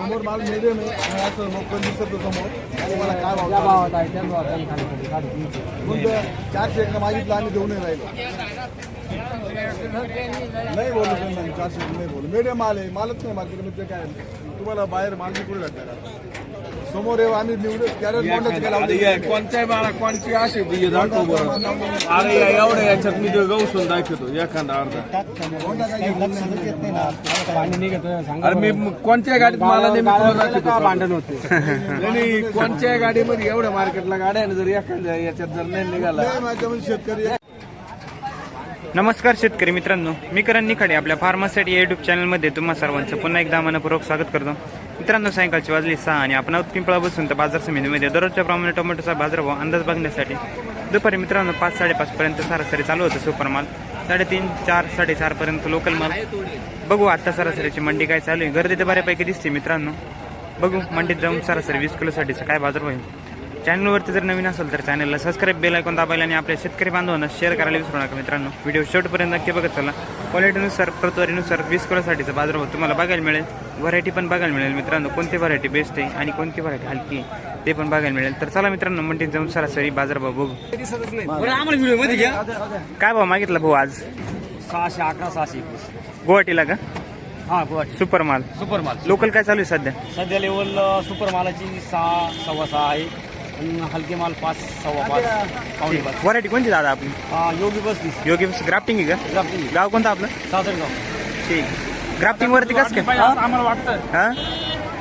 समोर माल मिडियम आहे असं दिसत समोर. तुम्हाला काय भाव? कोणतं चारशे एक मागितलं आणि देऊ नाही राहिलं. नाही बोलू मी चारशे नाही बोलू. मीडियम माल आहे मालच नाही मार्केटमध्ये काय? तुम्हाला बाहेर माल नाही कुठे भेटणार समोर येऊ आम्ही निवडू कॅरेट कोणत्याच काय लावले अरे कोणत्या बाळा अशी दिये दाखव बरं. अरे या एवढ्या याच्यात मी ते दाखवतो एखादा अर्धा. अरे मी कोणत्या गाडीत मला नाही मी तुला गाड्या दाखवतो. का भांडण होते. नाही, नाही कोणत्या गाडीमध्ये एवढ्या मार्केटला गाड्या जर एखाद्या याच्यात जर नाही निघाला. नाही, माझ्यामध्ये शेतकरी आहे. नमस्कार शेतकरी मित्रांनो मी करण निखाडे आपल्या फार्मासिटी या युट्यूब चॅनलमध्ये तुम्हा सर्वांचं पुन्हा एकदा मनपूर्वक स्वागत करतो. मित्रांनो सायंकाळची वाजली सहा आणि आपण आहोत पिंपळा बसून तर बाजार समितीमध्ये दररोजच्या प्रमाणे टोमॅटोचा बाजारभाव अंदाज बघण्यासाठी दुपारी मित्रांनो पाच साडेपाचपर्यंत सरासरी चालू होतं सुपर माल. साडेतीन चार साडेचारपर्यंत लोकल माल. बघू आत्ता सरासरीची मंडी काय चालू आहे. गर्दी तर बऱ्यापैकी दिसते मित्रांनो. बघू मंडीत जाऊन सरासरी वीस किलोसाठीचं काय बाजार होईल चॅनलवरती जर नवीन असेल तर चॅनलला सबस्क्राईब बेल ऐकून दाबायला आणि आपल्या शेतकरी बांधवांना शेअर करायला विसरू नका मित्रांनो. व्हिडिओ शेवटपर्यंत नक्की बघत चला. क्वालिटीनुसार प्रतवारीनुसार वीस किलोसाठीचा बाजारभाव तुम्हाला बघायला मिळेल. व्हरायटी पण बघायला मिळेल मित्रांनो. कोणती व्हरायटी बेस्ट आहे आणि कोणती व्हरायटी हलकी आहे ते पण बघायला मिळेल. तर चला मित्रांनो मंडीत जाऊन सरासरी बाजारभाव बघू. काय भाव मागितला भाऊ आज? सहाशे अकरा सहाशे एकवीस. गुवाहाटीला का? हा गुवाहाटी. सुपर माल सुपर माल लोकल काय चालू आहे सध्या? सध्या लेवल सुपर मालाची सहा सव्वा सहा आहे. आणि हलके माल पाच सव्वा पाच पावणे पाच. व्हरायटी कोणती दादा आपली? हा, योगी बसतीस योगी ग्राफ्टिंग आहे का? ग्राफ्टिंग गाव कोणतं आपलं? सासरगाव. ठीक. ग्राफ्टिंग वरती कसं काय? आम्हाला वाटतं. हा?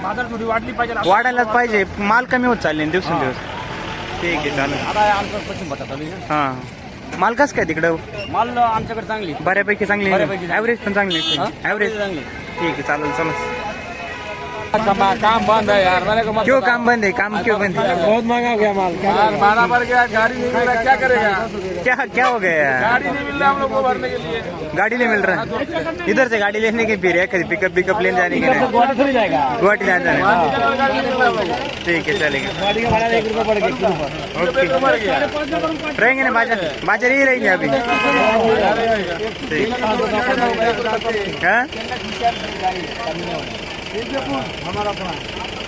बाजार थोडी वाढली पाहिजे वाढायलाच पाहिजे. माल कमी होत चालले ना दिवसेंदिवस. ठीक आहे चालेल. आता आमचा पश्चिम भागात हा. माल कसं काय तिकडं. माल आमच्याकडे चांगली बऱ्यापैकी चांगली बऱ्यापैकी चांगली. ॲव्हरेज पण चांगली हा? ॲव्हरेज चांगली ठीक आहे चालेल चला. काम बंद है यार मैंने कहा क्यों काम बंद है? काम क्यों बंद है? बहुत महँगा हो गया माल। यार बराबर गया गाड़ी नहीं मिल रहा क्या करेगा? क्या क्या हो गया यार? गाड़ी नहीं मिल रहा हम लोग को भरने के लिए। गाड़ी नहीं मिल रहा। इधर से गाड़ी लेने की फिर है कभी पिकअप पिकअप लेने जाने के लिए। गुवाहाटी जाना है भाई ठीक है चलेगा। गाड़ी का भाड़ा एक रुपये पड़ गया ओके रहेंगे ना बाज़ार बाज़ार ही रहेंगे अभी। ठीक। हाँ?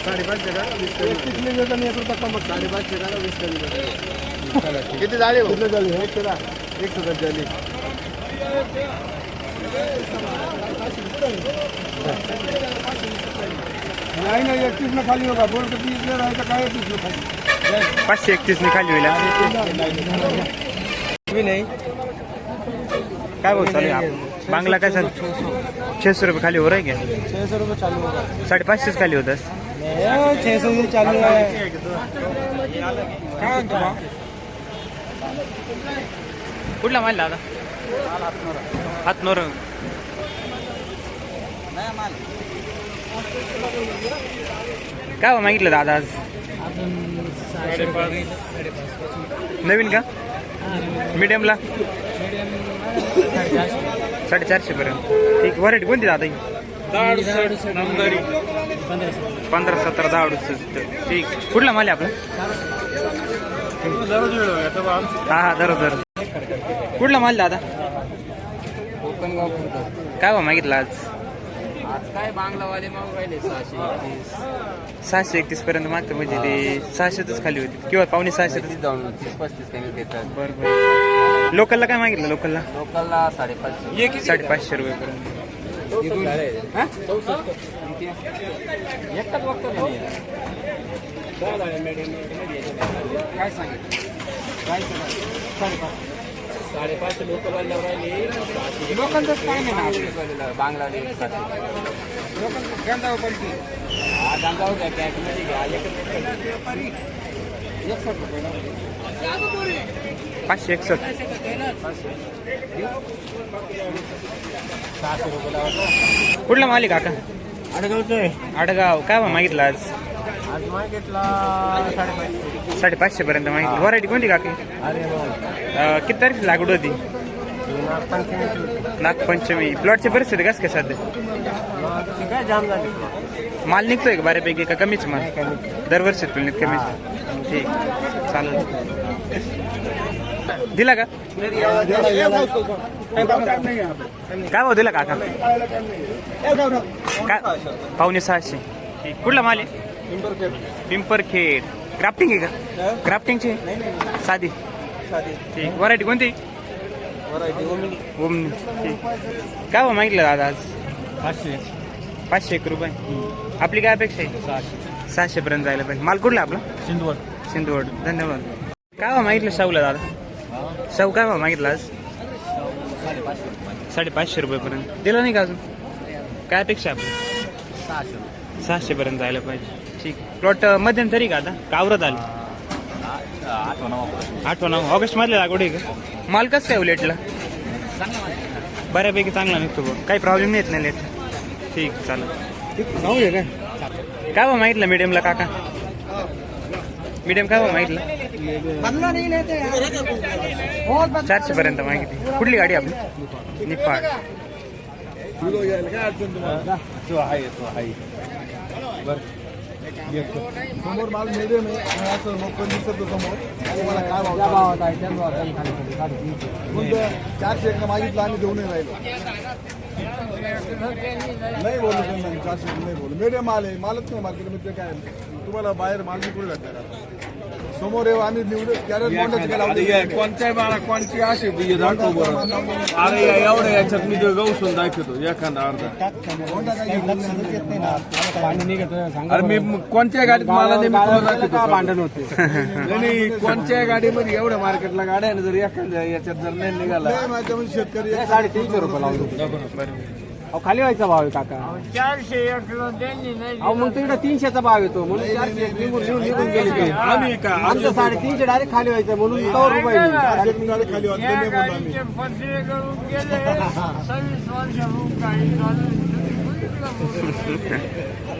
साडेपाचशे का वीस का एकतीस लिहिलं तर मी एक रुपया कमत साडेपाचशे का वीस का लिहिलं. किती झाले किती झाले एक करा एक सदर झाली नाही नाही एकतीस न खाली होगा बोल तर तीस राहायचं काय एकतीस न खाली पाचशे एकतीस निकाली होईल. भी नहीं. काय भाऊ चालू आहे? आप- बांगला काय चालू छह सौ रुपये खाली हो रहा है क्या? छह सौ रुपये चालू होगा साढ़े पाचशेच खाली होत छह सौ से चालू है कुठला माल दादा? हातनोर. काय हो मागितलं दादा आज? नवीन का? मीडियमला? साडेचारशे पर्यंत. ठीक व्हरायटी कोणती दादा ही? पंधरा सतरा दहा अडुसष्ट ठीक. कुठला माल आहे आपला? हा हा दर दर कुठला माल दादा? काय भाव मागितला आज? सहाशे एकतीस सहाशे एकतीस पर्यंत मागतं म्हणजे ते सहाशेतच खाली होती. किंवा पावणे सहाशेतच. जाऊन तीस पस्तीस काही देतात बरं बरं लोकलला काय मागितलं लोकलला लोकलला साडेपाचशे साडेपाचशे रुपये पर्यंत एकटाच बघतो ना मी. काय सांगितलं? काय साडेपाचशे लोक लोकांचं काय नाही? ना आपलं बांगलादेश गंदा हा गंदा हो गया कॅशमध्ये घ्या एकसष्ट रुपये ना. पाचशे एकसष्ट. कुठला माल आहे काका अडगवतोय आडगाव. काय मागितला आज? आज मार्केटला साडेपाचशे. साडेपाचशे पर्यंत मागितलं. व्हरायटी कोणती काकी? अरे अं, किती तारीख लागवड होती? नागपंचमी. प्लॉटची परिस्थिती कसं काय सध्या? काय जाम झाली माल निघतोय का बऱ्यापैकी? का कमीच माल? दरवर्षी तुलनेत कमीच. ठीक. चालेल. दिला का? काय भाव दिला काका? काय? पावणे सहाशे. ठीक कुठला माल आहे? पिंपरखेड. क्राफ्टिंग आहे का? क्राफ्टिंगची साधी. ठीक. व्हरायटी कोणती? ओमनी. ठीक. काय हो मागितलं दादा आज? पाचशे पाचशे एक रुपये. आपली काय अपेक्षा आहे? सहाशे पर्यंत जायला पाहिजे. माल कुठला आपला? सिंधवड सिंधुवड धन्यवाद. काय भाव मागितलं शाहूला दादा? शाहू काय भाव मागितला आज साडेपाचशे रुपयेपर्यंत. दिलं नाही का अजून? काय अपेक्षा आपली? सहाशे. पर्यंत जायला पाहिजे. ठीक. प्लॉट मध्यंतरी का आता? कावरत आले. आठवा नऊ ऑगस्ट मधल्या लागवड आहे का? माल कसं काय उलेटला? बऱ्यापैकी चांगला निघतो बघ. काही प्रॉब्लेम नाही येत नाही लेट. ठीक चालेल. काय भाव मागितलं मीडियमला काका? मीडियम काय भाव हो मागितलं चारशे पर्यंत मागितली कुठली गाडी आपली? निफाड. समोर माल मिडियम आहे असं लोक दिसत समोर मला काय भाव कोणतं चारशे एक मागितलं आणि देऊनही राहिलो नाही बोलू त्यांना चारशे नाही बोलू. मीडियम माल आहे मालच नाही मार्केटमध्ये काय तुम्हाला बाहेर माल कुठे भेटणार समोर येऊ आम्ही निवडू कॅरेट मोंडाचे काय लावले कोणत्या बाळा कोणची अशी दाखव बरं. अरे या एवढ्या याच्यात मी ते गौसून दाखवतो एखादा अर्धा. अरे मी म- कोणत्या गाडीत मला नाही मी तुला दाखवतो? भांडण होते? नाही कोणत्या गाडीमध्ये एवढ्या मार्केटला गाड्या जर एखाद्या याच्यात जर नाही निघाला. शेतकरी एक साडेतीनशे रुपये लावतो अहो खाली व्हायचा भाव आहे काका. अहो मग तिकडे तीनशेचा भाव येतो म्हणून चारशे एक निघून निघून निघून गेले ते. आम्ही का? आमचं साडेतीनशे डायरेक्ट खाली व्हायचं. म्हणून कवर रुपये. चारशे एक खाली नाही आम्ही तुमच्या आता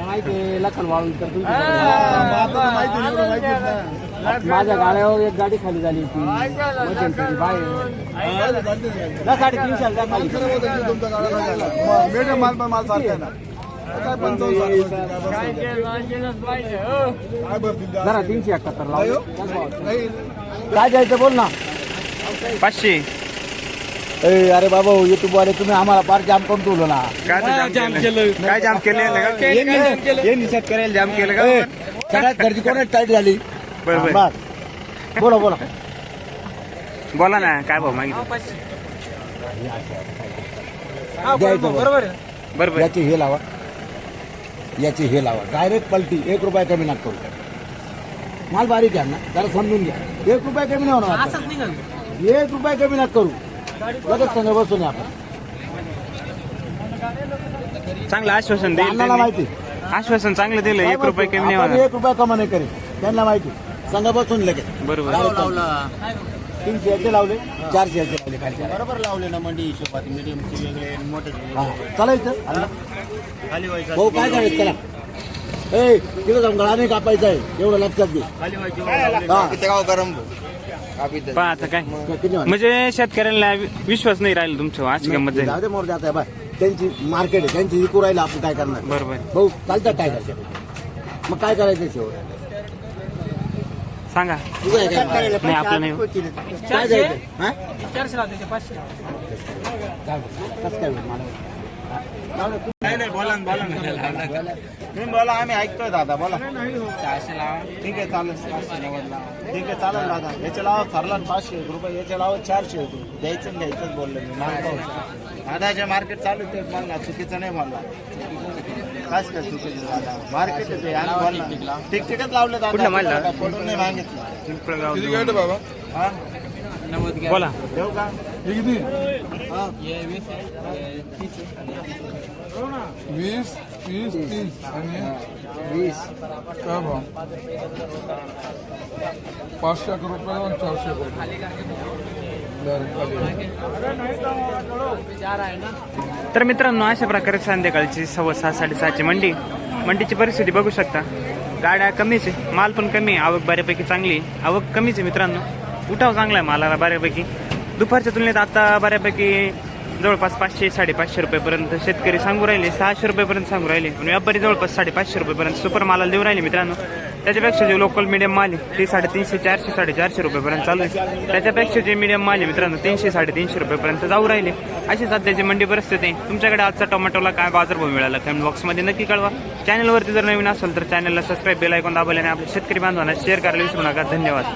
माहिती आहे, एवढं माहिती आहे ना. माझ्या गाड्यावर एक गाडी खाली झाली होती. मध्यंतरी बाहेर. साडेतीनशे खाली तुमच्या माल पण माल सारखा ना? जरा तीनशे एकाहत्तर नाही. काय द्यायचं बोल ना? पाचशे. अरे बाबा युट्यूब वाले तुम्ही आम्हाला फार जाम करून ठेवलं ना. काय ते जाम केलं? काय जाम हे निषेध करायला जाम केलं का? सगळ्यात गर्दी कोणाच टाईट झाली? बस. बोला बोला. बोला ना काय भाऊ मागितलं? द्यायचं बरोबर बरोबर याची हे लावा. याची हे लावा. डायरेक्ट पलटी. एक रुपया कमी ना करू. माल बारीक आहे ना जरा समजून घ्या. एक रुपया कमी नाही होणार. एक रुपया कमी ना करू. लगेच संघ बसून आपण. चांगलं आश्वासन देईल. माहिती. आश्वासन चांगलं दिलं एक रुपये कमी नाही एक रुपया कमा नाही करेल. त्यांना माहिती. संघ बसून लगेच. बरोबर. तीनशे याचे लावले चारशे याचे लावले खालच्या बरोबर लावले ना मंडी हिशोबात मिडियमचे वेगळे मोठे हा चालायचं? खाली व्हायचं भाऊ काय करायचं चला ए जाऊन गळा नाही कापायचा आहे. एवढं लक्षात घे. खाली व्हायची हा. गरम पहा आता काय? म्हणजे शेतकऱ्यांना विश्वास नाही राहील तुमचं अशी जाऊ दे मोर जात आहे बाय. त्यांची मार्केट आहे त्यांची विकू राहिलं आपण काय करणार? बरोबर. भाऊ चालतं काय करायचं मग काय करायचं शेवट? सांगा. तुझं आहे काय माल? नाही आपलं नाही. काय जायचं? हा? काय कसं काय होईल? मला? नाही नाही बोला ना बोला ना. तुम्ही बोला आम्ही ऐकतोय दादा बोला. सहाशे लावा ठीक आहे चालेल. सहाशे नव्वद लावा ठीक आहे चालेल दादा. याचे लावा ठरला पाचशे एक रुपये याचे लावा चारशे रुपये. द्यायचं ना घ्यायचंच बोललो मी. मागतो दादाचे मार्केट चालू ते म्हणला चुकीचं नाही म्हणला काच काय चुकीचं दादा. मार्केट आहे ते आणि बोलला ठीक ठीकच लावलं कुठला माल दादा दादा? फोटो नाही मागितलं. बाबा? हा? बोला. देऊ का? वीस तीस तीस आणि? वीस. काय भाव? पाचशे अकरा रुपये आणि चारशे रुपये. तर मित्रांनो अशा प्रकारे संध्याकाळची सव्वा सहा साडेसहाची मंडी. मंडीची परिस्थिती बघू शकता. गाड्या कमीच आहे. माल पण कमी आहे. आवक बऱ्यापैकी चांगली आवक कमीच आहे मित्रांनो. उठाव चांगला आहे मालाला बऱ्यापैकी. दुपारच्या तुलनेत आता बऱ्यापैकी जवळपास पाचशे साडेपाचशे रुपयेपर्यंत शेतकरी सांगू राहिले सहाशे रुपयेपर्यंत सांगू राहिले. आणि व्यापारी जवळपास साडेपाचशे रुपयेपर्यंत सुपर मालाला देऊ राहिले मित्रांनो. त्याच्यापेक्षा जे लोकल मीडियम माल आहे ते साडेतीनशे चारशे साडेचारशे रुपयेपर्यंत चालू आहे. त्याच्यापेक्षा जे मीडियम माल आहे मित्रांनो तीनशे साडेतीनशे रुपयेपर्यंत जाऊ राहिले. अशी सध्याची मंडी परिस्थिती आहे. तुमच्याकडे आजचा टोमॅटोला काय बाजारभाव मिळाला कमेंट बॉक्समध्ये नक्की कळवा. चॅनलवरती जर नवीन असेल तर चॅनलला सबस्क्राईब बेल ऐकून दाबल्याने आपल्या शेतकरी बांधवांना शेअर करायला विसरू नका. धन्यवाद.